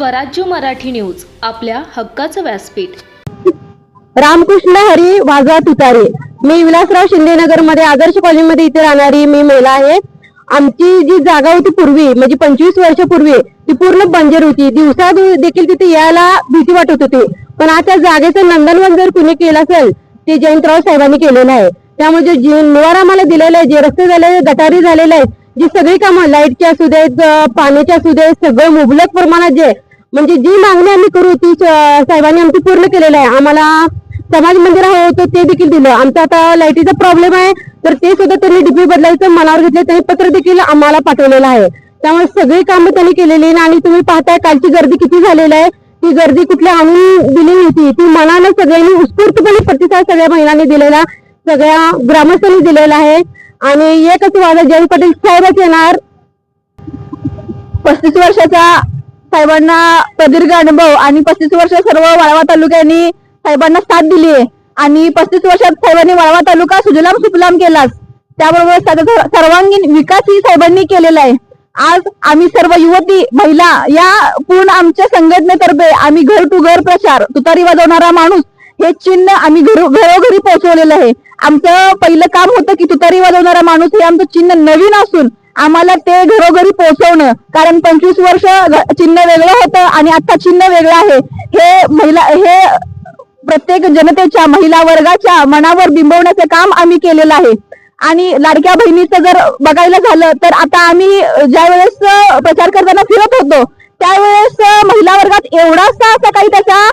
स्वराज्य मराठी न्यूज आपल्या हक्काचं व्यासपीठ. रामकृष्ण हरी वाजवा तुतारे. मी विलासराव शिंदे नगरमध्ये आदर्श कॉलनीमध्ये इथे राहणारी मी महिला आहे. आमची जी जागा होती पूर्वी म्हणजे पंचवीस वर्षापूर्वी ती पूर्ण बंजर होती. दिवसा देखील तिथे यायला भीती वाटत होती. पण आता जागेचं नंदनवन जर कुणी केलं असेल ते जयंतराव साहेबांनी केलेलं आहे. त्यामुळे जे निवार आम्हाला दिलेलं आहे जे रस्ते झालेले गटारी झालेले आहेत जी सगळी कामं लाईटची असू देत पाण्याची असू देत सगळं मुबलक प्रमाणात जे म्हणजे जी मागणी आम्ही करू ती साहेबांनी आमची पूर्ण केलेलं आहे. आम्हाला समाज मंदिर हवं होतं ते देखील दिलं. आमचा आता लाईटीचा प्रॉब्लेम आहे तर ते सुद्धा त्यांनी डीपी बदलायचं मनावर घेतलं त्यांनी पत्र देखील आम्हाला पाठवलेलं आहे. त्यामुळे सगळी कामं त्यांनी केलेली आहे आणि तुम्ही पाहताय कालची गर्दी किती झालेली आहे. ती गर्दी कुठल्या आणून दिली होती ती मनानं सगळ्यांनी उत्स्फूर्तपणे प्रतिसाद सगळ्या महिलांनी दिलेला सगळ्या ग्रामस्थांनी दिलेला आहे. आणि एकच वादा जयंत पाटील साहेबच येणार. पस्तीस वर्षाचा साहेबांना प्रदीर्घ अनुभव आणि पस्तीस वर्ष सर्व वाळवा तालुक्यांनी साहेबांना साथ दिली आहे. आणि पस्तीस वर्षात साहेबांनी वाळवा तालुका सुजलाम सुफलाम केलाच. त्याबरोबर सर्वांगीण सर्वांगीण विकासही साहेबांनी केलेला आहे. आज आम्ही सर्व युवती महिला या पूर्ण आमच्या संघटनेतर्फे आम्ही घर टू घर प्रचार तुतारी वाजवणारा माणूस हे चिन्ह आम्ही घरो घरोघरी पोहोचवलेलं आहे. आमचं पहिलं काम होतं की तुतारी वाजवणारा माणूस हे आमचं चिन्ह नवीन असून आम्हाला ते घरोघरी पोहोचवणं कारण पंचवीस वर्ष चिन्ह वेगळं होतं आणि आता चिन्ह वेगळं आहे. हे महिला हे प्रत्येक जनतेच्या महिला वर्गाच्या मनावर बिंबवण्याचं काम आम्ही केलेलं आहे. आणि लाडक्या बहिणीचं जर बघायला झालं तर आता आम्ही ज्या वेळेस प्रचार करताना फिरत होतो त्यावेळेस महिला वर्गात एवढासा असा काही त्याचा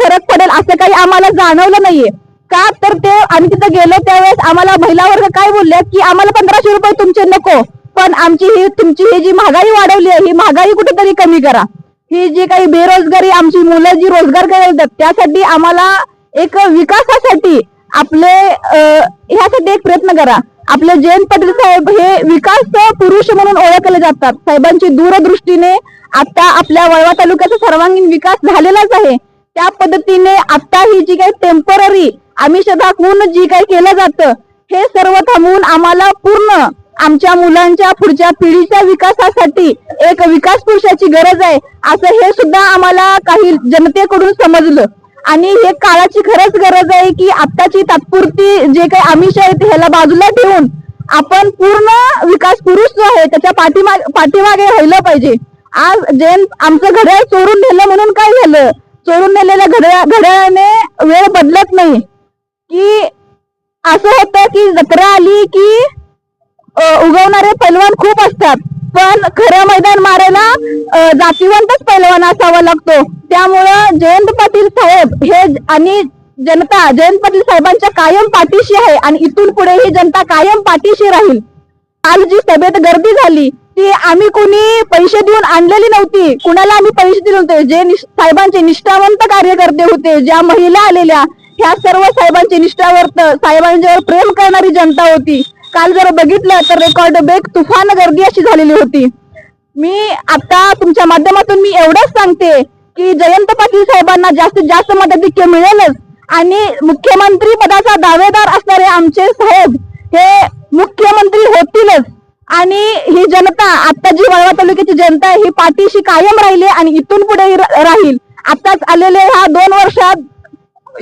फरक पडेल असं काही आम्हाला जाणवलं नाहीये. का? तर ते आम्ही तिथं गेलो त्यावेळेस आम्हाला महिला वर्ग काय बोलले? की आम्हाला पंधराशे रुपये तुमचे नको. पण आमची ही तुमची ही जी महागाई वाढवली आहे ही महागाई कुठेतरी कमी करा. ही जी काही बेरोजगारी आमची मुलं जी रोजगार करतात त्यासाठी आम्हाला एक विकासासाठी आपले ह्यासाठी एक प्रयत्न करा. आपले जयंत पाटील साहेब हे विकास पुरुष म्हणून ओळखले जातात. साहेबांची दूरदृष्टीने आता आपल्या वळवा तालुक्याचा सर्वांगीण विकास झालेलाच आहे. त्या पद्धतीने आता ही जी काही टेंपररी आम्ही दाखवून जी काही केलं जातं हे सर्व थांबवून आम्हाला पूर्ण आमच्या मुलांच्या पुढच्या पिढीच्या विकासासाठी एक विकास पुरुषाची गरज आहे. असं हे सुद्धा आम्हाला काही जनतेकडून समजलं. आणि हे काळाची खरंच गरज आहे की आत्ताची तात्पुरती जे काही आमिष आहेत ह्याला बाजूला ठेवून आपण पूर्ण विकास पुरुष जो आहे त्याच्या पाठीमागे पाठीमागे राहिलं पाहिजे. आज जैन आमचं घड्याळ चोरून नेलं म्हणून काय झालं? चोरून नेलेल्या घड्याळ घड्याळाने वेळ बदलत नाही. की असं होतं की जत्रा आली की उगवणारे पैलवान खूप असतात. पण खरं मैदान मारायला जातीवंतच पैलवान असावा लागतो. त्यामुळं जयंत पाटील साहेब हे आणि जनता जयंत पाटील साहेबांच्या कायम पाठीशी आहे आणि इथून पुढे ही जनता कायम पाठीशी राहील. काल जी सभेत गर्दी झाली ती आम्ही कोणी पैसे देऊन आणलेली नव्हती. कुणाला आम्ही पैसे दिले होते जे साहेबांचे निष्ठावंत कार्यकर्ते होते ज्या महिला आलेल्या ह्या सर्व साहेबांचे निष्ठावर्त साहेबांच्यावर प्रेम करणारी जनता होती. काल जर बघितलं तर रेकॉर्ड बेग तुफान गर्दी अशी झालेली होती. मी आता तुमच्या माध्यमातून मी एवढंच सांगते की जयंत पाटील साहेबांना जास्तीत जास्त मदतिक्य मिळेलच. आणि मुख्यमंत्री पदाचा दावेदार असणारे आमचे साहेब हे मुख्यमंत्री होतीलच. आणि ही जनता आता जी वळवा तालुक्याची जनता आहे ही पाठीशी कायम राहिली आणि इथून पुढे राहील. आताच आलेले ह्या दोन वर्षात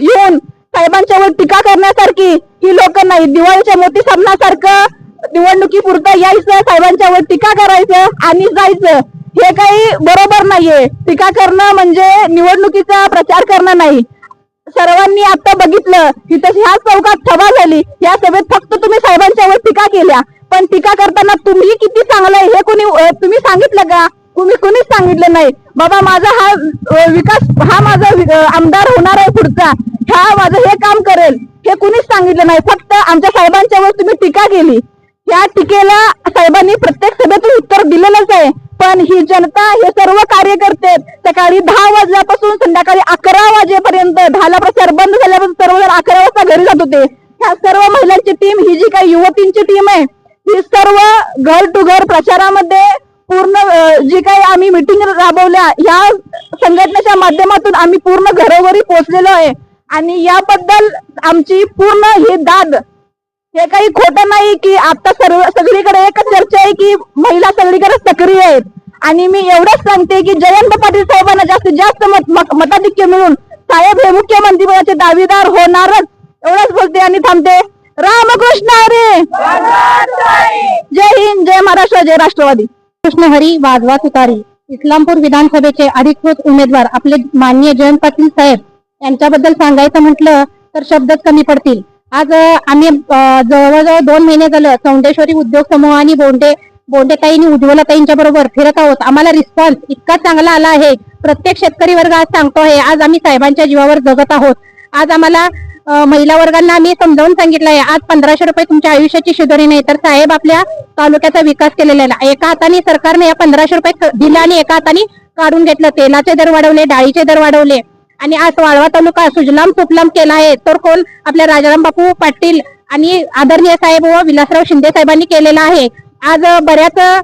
येऊन साहेबांच्यावर टीका करण्यासारखी ही लोक नाही. दिवाळीच्या मोती सामनासारखं निवडणुकीपुरतं यायचं साहेबांच्यावर टीका करायचं आणि जायचं. हे काही बरोबर नाहीये. टीका करणं म्हणजे निवडणुकीचा प्रचार करणं नाही. सर्वांनी आता बघितलं की तशी चौकात सभा झाली. या सभेत फक्त तुम्ही साहेबांच्यावर टीका केल्या. पण टीका करताना तुम्ही किती चांगलं आहे हे कोणी तुम्ही सांगितलं का? तुम्ही कोणीच सांगितलं नाही. बाबा माझा हा विकास हा माझा आमदार होणार आहे पुढचा. हा माझं हे काम करेल. हे कुणीच सांगितलं नाही. फक्त आमच्या साहेबांच्यावर तुम्ही टीका केली. या टीकेला साहेबांनी प्रत्येक सभेतून उत्तर दिलेलंच आहे. पण ही जनता हे सर्व कार्यकर्ते सकाळी दहा वाजल्यापासून संध्याकाळी अकरा वाजेपर्यंत दहाला प्रचार बंद झाल्यापासून सर्वजण अकरा वाजता घरी जात होते. ह्या सर्व महिलांची टीम ही जी काही युवतींची टीम आहे ही सर्व घर टू घर प्रचारामध्ये पूर्ण जी काही आम्ही मिटिंग राबवल्या या संघटनेच्या माध्यमातून आम्ही पूर्ण घरोघरी पोहोचलेलो आहे. आणि याबद्दल आमची पूर्ण ही दाद. हे काही खोटं नाही की आता सर्व सगळीकडे एकच चर्चा आहे की महिला सगळीकडे सक्रिय आहेत. आणि मी एवढंच सांगते की जयंत पाटील साहेबांना जास्तीत जास्त मत मताधिक्य मिळून साहेब हे मुख्यमंत्री पदाचे दावेदार होणारच एवढंच बोलते आणि थांबते. रामकृष्ण हरी! जय हिंद जय महाराष्ट्र जय राष्ट्रवादी. कृष्ण हरी वाजवा तुतारी. इस्लामपूर विधानसभेचे अधिकृत उमेदवार आपले माननीय जयंत पाटील साहेब. यांच्याबद्दल सांगायचं म्हटलं तर शब्दच कमी पडतील. आज आम्ही जवळजवळ दोन महिने झालं चौंडेश्वरी उद्योग समूह आणि बोंडे बोंडेताईंनी उज्ज्वलताईंच्या बरोबर फिरत आहोत. आम्हाला रिस्पॉन्स इतका चांगला आला आहे. प्रत्येक शेतकरी वर्ग आज सांगतो आहे आज आम्ही साहेबांच्या जीवावर जगत आहोत. आज आम्हाला महिला वर्गांना आम्ही समजावून सांगितलं आहे आज पंधराशे रुपये तुमच्या आयुष्याची शिदोरी नाही तर साहेब आपल्या तालुक्याचा विकास केलेला आहे. एका हाताने सरकारने या पंधराशे रुपये क- आणि एका हाताने काढून घेतलं. तेलाचे दर वाढवले डाळीचे दर वाढवले. आणि आज वाळवा तालुका सुजलाम सुफलाम केला आहे. तर कोण? आपल्या राजाराम बापू पाटील आणि आदरणीय साहेब व विलासराव शिंदे साहेबांनी केलेला आहे. आज बऱ्याच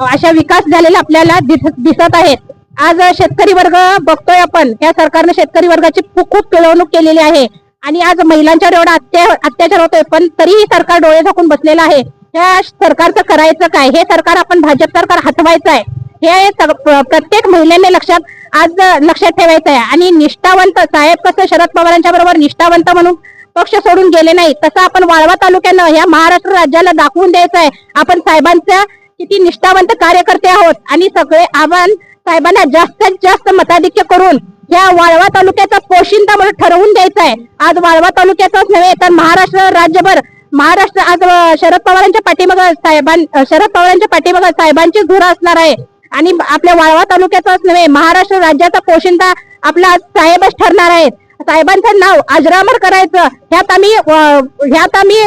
अशा विकास झालेला आपल्याला दिस- दिसत आहेत. आज शेतकरी वर्ग बघतोय आपण. या सरकारने शेतकरी वर्गाची खूप पिळवणूक केलेली आहे. आणि आज महिलांच्यावर एवढा अत्या अत्याचार होतोय पण तरीही सरकार डोळे झाकून बसलेलं आहे. या सरकारचं करायचं काय? हे सरकार आपण भाजप सरकार हटवायचं आहे. हे सग- प्रत्येक महिलेने लक्षात आज लक्षात ठेवायचं आहे आणि निष्ठावंत साहेब कसं शरद पवारांच्या बरोबर निष्ठावंत म्हणून पक्ष सोडून गेले नाही तसं आपण वाळवा तालुक्यानं ह्या महाराष्ट्र राज्याला दाखवून द्यायचं आहे आपण साहेबांच्या किती निष्ठावंत कार्यकर्ते आहोत आणि सगळे आव्हान साहेबांना जास्तीत जास्त मताधिक्य करून या वाळवा तालुक्याचा पोशिंदा म्हणून ठरवून द्यायचा आहे आज वाळवा तालुक्याचाच नव्हे तर महाराष्ट्र राज्यभर महाराष्ट्र आज शरद पवारांच्या पाठीमाग साहेबां शरद पवारांच्या पाठीमाग साहेबांची धुरा असणार आहे. आणि आपल्या वाळवा तालुक्याचाच नव्हे महाराष्ट्र राज्याचा पोशिंदा आपला साहेबच ठरणार आहेत. साहेबांचं नाव अजरामर करायचं ह्यात आम्ही ह्यात आम्ही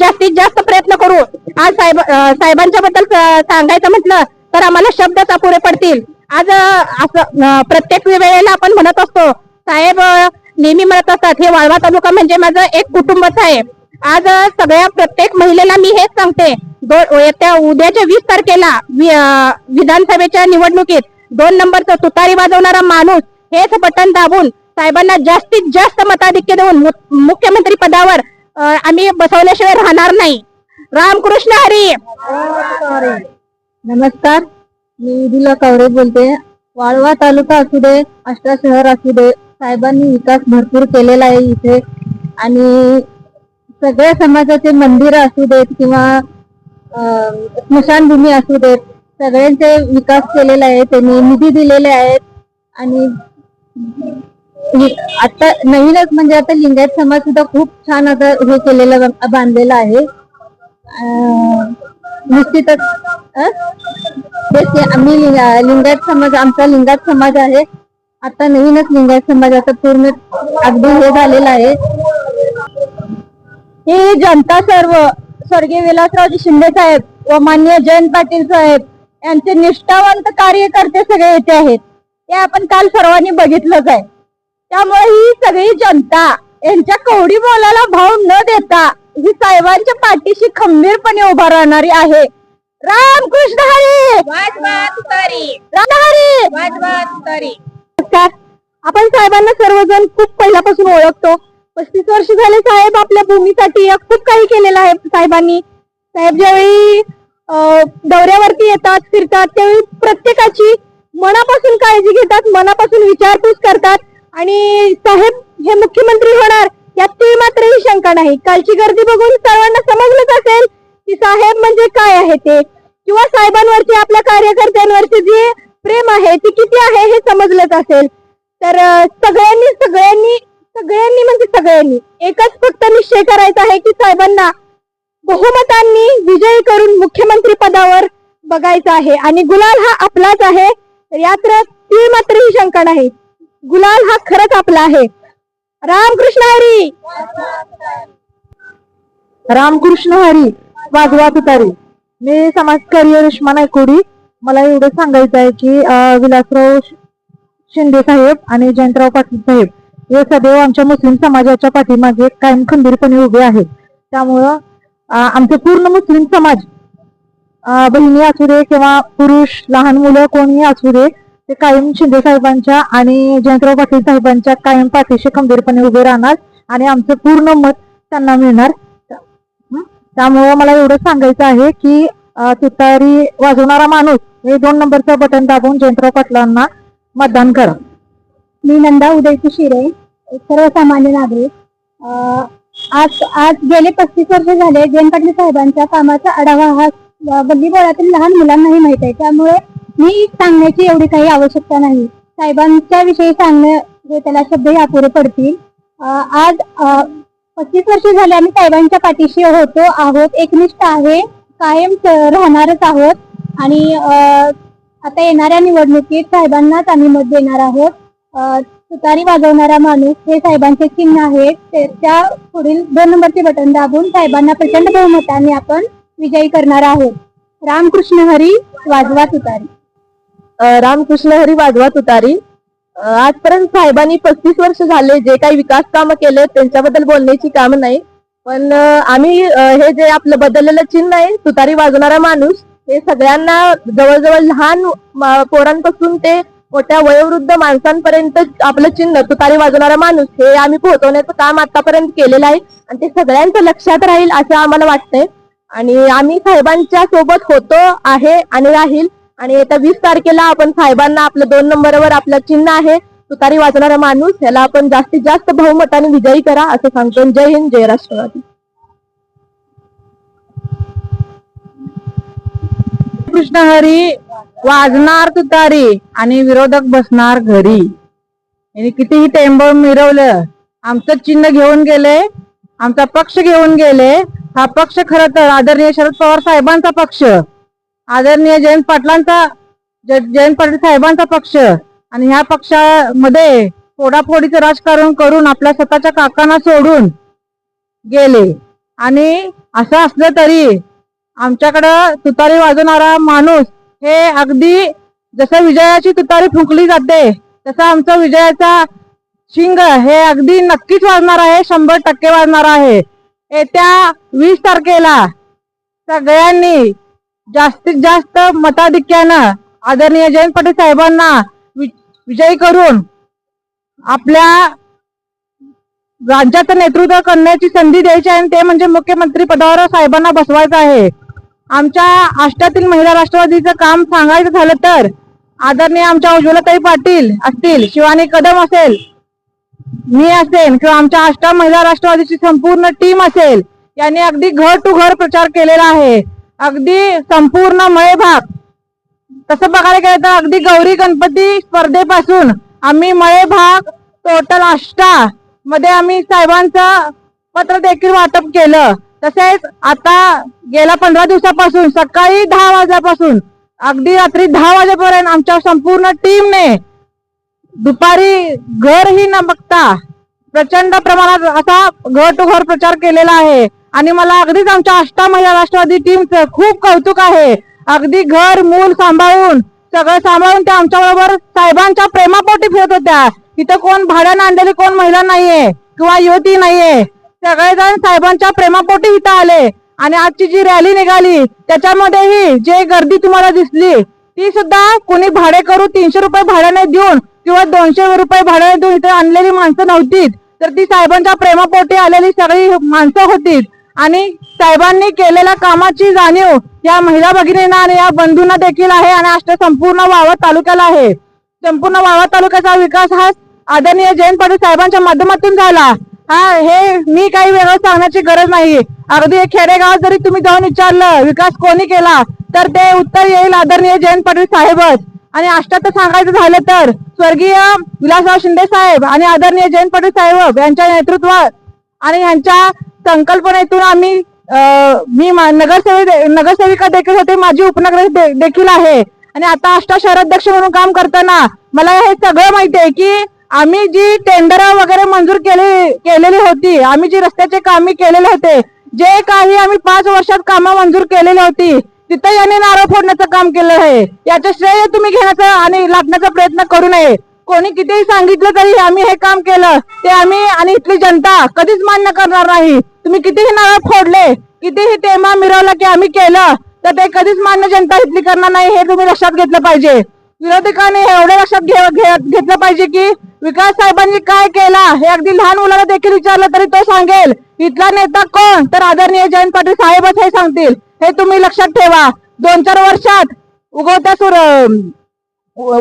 जास्तीत जास्त प्रयत्न करू. आज साहेब साहेबांच्या बद्दल सांगायचं म्हटलं तर आम्हाला शब्दच अपुरे पडतील. आज असं प्रत्येक वेळेला आपण म्हणत असतो साहेब नेहमी म्हणत असतात हे वाळवा तालुका म्हणजे माझं एक कुटुंबच आहे. आज सगळ्या प्रत्येक महिलेला मी हेच सांगते. येत्या उद्याच्या वीस तारखेला विधानसभेच्या निवडणुकीत दोन नंबरचा तुतारी वाजवणारा माणूस हेच बटन दाबून साहेबांना जास्तीत जास्त मताधिक्य देऊन मुख्यमंत्री पदावर आम्ही बसवल्याशिवाय राहणार नाही. रामकृष्ण हरी! नमस्कार. मी दिला कावरे बोलते. वाळवा तालुका असू दे अष्टा शहर असू दे साहेबांनी विकास भरपूर केलेला आहे इथे. आणि सगळ्या समाजाचे मंदिर असू देत किंवा स्मशानभूमी असू देत सगळ्यांचे विकास केलेला आहे त्यांनी निधी दिलेले आहेत. आणि आता नवीनच म्हणजे आता लिंगायत समाज सुद्धा खूप छान आता हे केलेलं बांधलेला बांधलेलं आहे. निश्चितच तेच आम्ही लिंगायत समाज आमचा लिंगायत समाज आहे. आता नवीनच लिंगायत समाज आता पूर्ण अगदी हे झालेला आहे. ही जनता सर्व स्वर्गीय विलासरावजी शिंदे साहेब व मान्य जयंत पाटील साहेब यांचे निष्ठावंत कार्यकर्ते सगळे येथे आहेत. ते आपण काल सर्वांनी बघितलंच आहे. त्यामुळे ही सगळी जनता यांच्या कवडी बोलाला भाव न देता ही साहेबांच्या पाठीशी खंबीरपणे उभा राहणारी आहे. रामकृष्ण हरी! राम हरी! आपण साहेबांना सर्वजण खूप पहिल्यापासून ओळखतो. पस्तीस वर्ष झाले साहेब आपल्या भूमीसाठी खूप काही केलेलं आहे साहेबांनी. साहेब ज्यावेळी दौऱ्यावरती येतात फिरतात त्यावेळी प्रत्येकाची मनापासून काळजी घेतात मनापासून विचारपूस करतात आणि साहेब हे मुख्यमंत्री होणार यात ती मात्रही शंका नाही. कालची गर्दी बघून सर्वांना समजलंच असेल की साहेब म्हणजे काय आहे ते. किंवा साहेबांवरती आपल्या कार्यकर्त्यांवरती जे प्रेम आहे ते किती आहे हे समजलंच असेल. तर सगळ्यांनी सगळ्यांनी सगळ्यांनी म्हणजे सगळ्यांनी. एकच फक्त निश्चय करायचा आहे की साहेबांना बहुमतांनी विजयी करून मुख्यमंत्री पदावर बघायचं आहे. आणि गुलाल हा आपलाच आहे. तर यात ती मात्र ही शंका नाही. गुलाल हा खरंच आपला आहे. रामकृष्ण हरी! रामकृष्ण हरी! वाजवा तुतारी. मी समाजकार्य रेश्मा नायकोडी. मला एवढं सांगायचं आहे की अं, विलासराव शिंदे साहेब आणि जयंतराव पाटील साहेब हे सदैव आमच्या मुस्लिम समाजाच्या पाठीमागे कायम खंबीरपणे उभे आहेत. त्यामुळं आमचे पूर्ण मुस्लिम समाज बहिणी असू दे किंवा पुरुष लहान मुलं कोणी असू दे ते कायम शिंदे साहेबांच्या आणि जयंतराव पाटील साहेबांच्या कायम पाठीशी खंबीरपणे उभे राहणार आणि आमचं पूर्ण मत त्यांना मिळणार. त्यामुळं मला एवढं सांगायचं आहे की तुतारी वाजवणारा माणूस हे दोन नंबरचं बटन दाबून जयंतराव पाटलांना मतदान करा. मी नंदा उदयची शिरे. सर्वसामान्य नागरिक आज आज गेले पस्तीस वर्ष झाले जयंत पाटील साहेबांच्या कामाचा आढावा हा अ, गल्लीबोळातील लहान मुलांनाही माहीत आहे. त्यामुळे मी सांगण्याची एवढी काही आवश्यकता नाही. साहेबांच्या विषयी सांगणं हे त्याला शब्दही अपुरे पडतील. आज पस्तीस वर्ष झाले आम्ही साहेबांच्या पाठीशी होतो आहोत एकनिष्ठ आहे कायम राहणारच आहोत. आणि आता येणाऱ्या निवडणुकीत साहेबांनाच आम्ही मत देणार आहोत. तुतारी वाजवणारा माणूस हे साहेबांचे चिन्ह आहे. ते- त्या पुढील दोन नंबरचे बटन दाबून साहेबांना प्रचंड बहुमताने आपण विजयी करणार आहोत. रामकृष्ण हरी वाजवा तुतारी. रामकृष्ण हरी वाजवा तुतारी. आजपर्यंत साहेबांनी पस्तीस वर्ष झाले जे काही विकास कामं केले त्यांच्याबद्दल बोलण्याची काम नाही. पण आम्ही हे जे आपलं बदललेलं चिन्ह आहे तुतारी वाजवणारा माणूस हे सगळ्यांना जवळजवळ लहान पोरांपासून ते मोठ्या वयोवृद्ध माणसांपर्यंत आपलं चिन्ह तुतारी वाजवणारा माणूस हे आम्ही पोहोचवण्याचं काम आतापर्यंत केलेलं आहे. आणि ते सगळ्यांचं लक्षात राहील असं आम्हाला वाटतंय. आणि आम्ही साहेबांच्या सोबत होतो आहे आणि राहील. आणि येत्या वीस तारखेला आपण साहेबांना आपलं दोन नंबरवर आपलं चिन्ह आहे तुतारी वाजवणारा माणूस याला आपण जास्तीत जास्त बहुमताने विजयी करा असं सांगतो. जय हिंद जय राष्ट्रवादी. कृष्ण हरी वाजणार तुतारी आणि विरोधक बसणार घरी. यांनी कितीही टेंब मिरवलं आमचं चिन्ह घेऊन गेले आमचा पक्ष घेऊन गेले. हा पक्ष खर तर आदरणीय शरद पवार साहेबांचा पक्ष. आदरणीय जयंत पाटलांचा जयंत पाटील साहेबांचा पक्ष. आणि ह्या पक्षामध्ये फोडाफोडीचं राजकारण करून आपल्या स्वतःच्या काकांना सोडून गेले. आणि असं असलं तरी आमच्याकडं तुतारी वाजवणारा माणूस हे अगदी जसं विजयाची तुतारी फुंकली जाते तसं आमचं विजयाचा शिंग हे अगदी नक्कीच वाजणार आहे शंभर टक्के वाजणार आहे. येत्या वीस तारखेला सगळ्यांनी जास्तीत जास्त मताधिक्यानं आदरणीय जयंत पाटील साहेबांना वि- विजयी करून आपल्या राज्याचं नेतृत्व करण्याची संधी द्यायची आहे आणि ते म्हणजे मुख्यमंत्री पदावर साहेबांना बसवायचं आहे. आमच्या आष्ट्यातील महिला राष्ट्रवादीचं काम सांगायचं झालं तर आदरणीय आमच्या उज्ज्वलताई पाटील असतील शिवानी कदम असेल मी असेल किंवा आमच्या आष्टा महिला राष्ट्रवादीची संपूर्ण टीम असेल यांनी अगदी घर टू घर प्रचार केलेला आहे. अगदी संपूर्ण मळे भाग तसं बघायला गेलं तर अगदी गौरी गणपती स्पर्धेपासून आम्ही मळे भाग टोटल आष्टा मध्ये आम्ही साहेबांचं पत्र देखील वाटप केलं. तसेच आता गेल्या पंधरा दिवसापासून सकाळी दहा वाजल्यापासून अगदी रात्री दहा वाजेपर्यंत आमच्या संपूर्ण टीमने दुपारी घरही न बघता प्रचंड प्रमाणात असा घर टू घर प्रचार केलेला आहे. आणि मला अगदीच आमच्या अष्टा महिला राष्ट्रवादी टीमचं खूप कौतुक आहे. अगदी घर मूल सांभाळून सगळं सांभाळून त्या आमच्या बरोबर साहेबांच्या प्रेमापोटी फिरत होत्या. इथं कोण भाड्यानं आणलेली कोण महिला नाहीये किंवा युवती नाहीये. सगळेजण साहेबांच्या प्रेमापोटी इथं आले आणि आजची जी रॅली निघाली त्याच्यामध्येही जे गर्दी तुम्हाला दिसली ती सुद्धा कोणी भाडे करू तीनशे रुपये भाड्याने देऊन किंवा दोनशे रुपये भाड्याने देऊन इथे आणलेली माणसं नव्हतीत तर ती साहेबांच्या प्रेमापोटी आलेली सगळी माणसं होती. आणि साहेबांनी केलेल्या कामाची जाणीव या महिला भगिनींना आणि या बंधूंना देखील आहे आणि अष्ट संपूर्ण वावा तालुक्याला आहे. संपूर्ण वावा तालुक्याचा विकास हा आदरणीय जयंत पाटील साहेबांच्या माध्यमातून झाला. हा हे मी काही वेगळं सांगण्याची गरज नाही अगदी खेडेगाव खेडेगावात जरी तुम्ही जाऊन विचारलं विकास कोणी केला तर ते उत्तर येईल आदरणीय जयंत पाटील साहेबच. आणि अष्टात सांगायचं झालं तर स्वर्गीय विलासराव शिंदे साहेब आणि आदरणीय जयंत पाटील साहेब यांच्या नेतृत्वात आणि यांच्या संकल्पनेतून आम्ही मी मा- नगरसेविका देखील होते माझी उपनगर देखील आहे. आणि आता अष्टा शहराध्यक्ष म्हणून काम करताना मला हे सगळं माहिती आहे की आम्ही जी टेंडर वगैरे मंजूर केली केलेली होती आम्ही जी रस्त्याचे कामे केलेले होते जे काही आम्ही पाच वर्षात कामं मंजूर केलेली होती तिथं यांनी नारळ फोडण्याचं काम केलं आहे. याचे श्रेय तुम्ही घेण्याचा आणि लाटण्याचा प्रयत्न करू नये. कोणी कितीही सांगितलं तरी आम्ही हे काम केलं. ते आम्ही आणि इथली जनता कधीच मान्य करणार नाही. तुम्ही कितीही नारळ फोडले कितीही टेमा मिरवलं की आम्ही केलं तर ते कधीच मान्य जनता इथली करणार नाही हे तुम्ही लक्षात घेतलं पाहिजे. विरोधकांनी हे एवढं लक्षात घेतलं पाहिजे की विकास साहेबांनी काय केला हे अगदी लहान मुलाला देखील विचारलं तरी तो सांगेल. इथला नेता कोण? तर आदरणीय जयंत पाटील साहेबच हे सांगतील. हे तुम्ही लक्षात ठेवा. दोन चार वर्षात उगवत्या सुर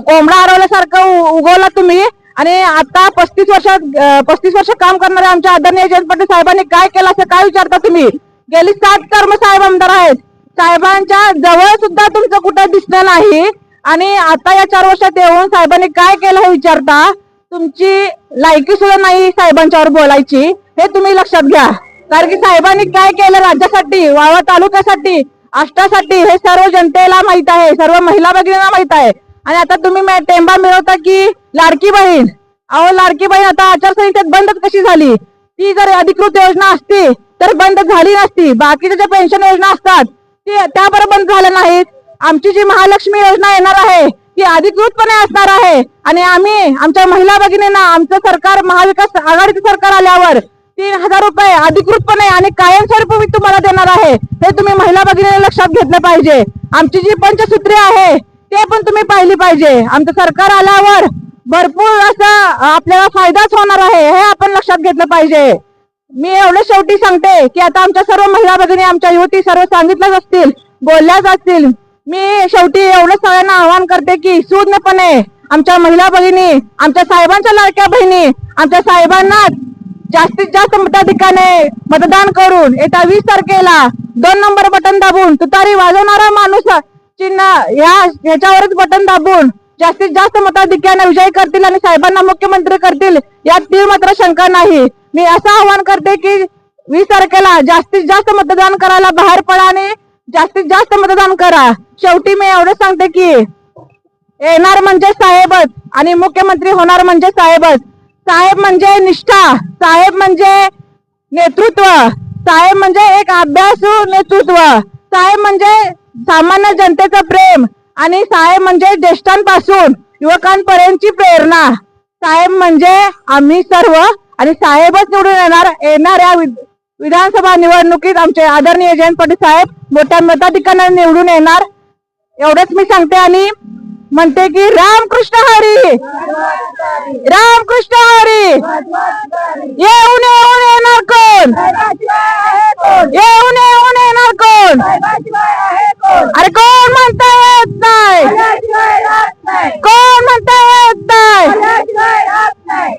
कोंबडा हरवल्यासारखं उगवला तुम्ही. आणि आता पस्तीस वर्षात पस्तीस वर्ष काम करणाऱ्या आमच्या आदरणीय जयंत पाटील साहेबांनी काय केलं असं काय विचारता तुम्ही? गेली सात कर्म साहेब आमदार आहेत. साहेबांच्या जवळ सुद्धा तुमचं कुठं दिसलं नाही. आणि आता या चार वर्षात येऊन साहेबांनी काय केलं हे विचारता तुमची लायकी सुद्धा नाही साहेबांच्यावर बोलायची हे तुम्ही लक्षात घ्या. कारण की साहेबांनी काय केलं राज्यासाठी वाळवा तालुक्यासाठी आष्टासाठी हे सर्व जनतेला माहीत आहे सर्व महिला भगिनींना माहीत आहे. आणि आता तुम्ही टेंबा मिळवता की लाडकी बहीण. अहो लाडकी बहीण आता आचारसंहितेत बंदच कशी झाली? ती जर अधिकृत योजना असती तर बंद झाली नसती. बाकीच्या ज्या पेन्शन योजना असतात ती त्या बरं बंद झाल्या नाहीत. आमची जी महालक्ष्मी योजना येणार आहे ती अधिकृतपणे असणार आहे. आणि आम्ही आमच्या महिला भगिनींना आमचं सरकार महाविकास आघाडीचं सरकार आल्यावर तीन हजार रुपये अधिकृतपणे आणि कायमस्वरूपी मी तुम्हाला देणार आहे. हे तुम्ही महिला भगिनीने लक्षात घेतलं पाहिजे. आमची जी पंचसूत्री आहे ते पण तुम्ही पाहिली पाहिजे. आमचं सरकार आल्यावर भरपूर असा आपल्याला फायदाच होणार आहे हे आपण लक्षात घेतलं पाहिजे. मी एवढं शेवटी सांगते की आता आमच्या सर्व महिला भगिनी आमच्या युवती सर्व सांगितल्याच असतील बोलल्याच असतील. मी शेवटी एवढं सगळ्यांना आवाहन करते की सुज्ञपणे आमच्या महिला बहिणी आमच्या साहेबांच्या लाडक्या बहिणी आमच्या साहेबांना जास्तीत जास्त मताधिकाने मतदान करून येत्या वीस तारखेला दोन नंबर बटन दाबून तुतारी वाजवणारा माणूस चिन्ह ह्या ह्याच्यावरच बटन दाबून जास्तीत जास्त मताधिक्याने विजयी करतील आणि साहेबांना मुख्यमंत्री करतील यात ती मात्र शंका नाही. मी असं आवाहन करते की वीस तारखेला जास्तीत जास्त मतदान करायला बाहेर पडा आणि जास्तीत जास्त मतदान करा. शेवटी मी एवढं सांगते की येणार म्हणजे साहेबच आणि मुख्यमंत्री होणार म्हणजे साहेबच. साहेब म्हणजे निष्ठा साहेब म्हणजे नेतृत्व साहेब म्हणजे एक अभ्यासू नेतृत्व साहेब म्हणजे सामान्य जनतेचं प्रेम आणि साहेब म्हणजे ज्येष्ठांपासून युवकांपर्यंतची प्रेरणा. साहेब म्हणजे आम्ही सर्व आणि साहेबच निवडून येणार येणाऱ्या विधानसभा निवडणुकीत आमचे आदरणीय जयंत पाटील साहेब मोठ्या मताधिकांना निवडून येणार. एवढंच मी सांगते आणि म्हणते की रामकृष्ण हरी! रामकृष्ण हरी! येऊन येऊन येणार कोण? येऊन येऊन येणार कोण? अरे कोण म्हणता येत नाही? कोण म्हणता येत नाही?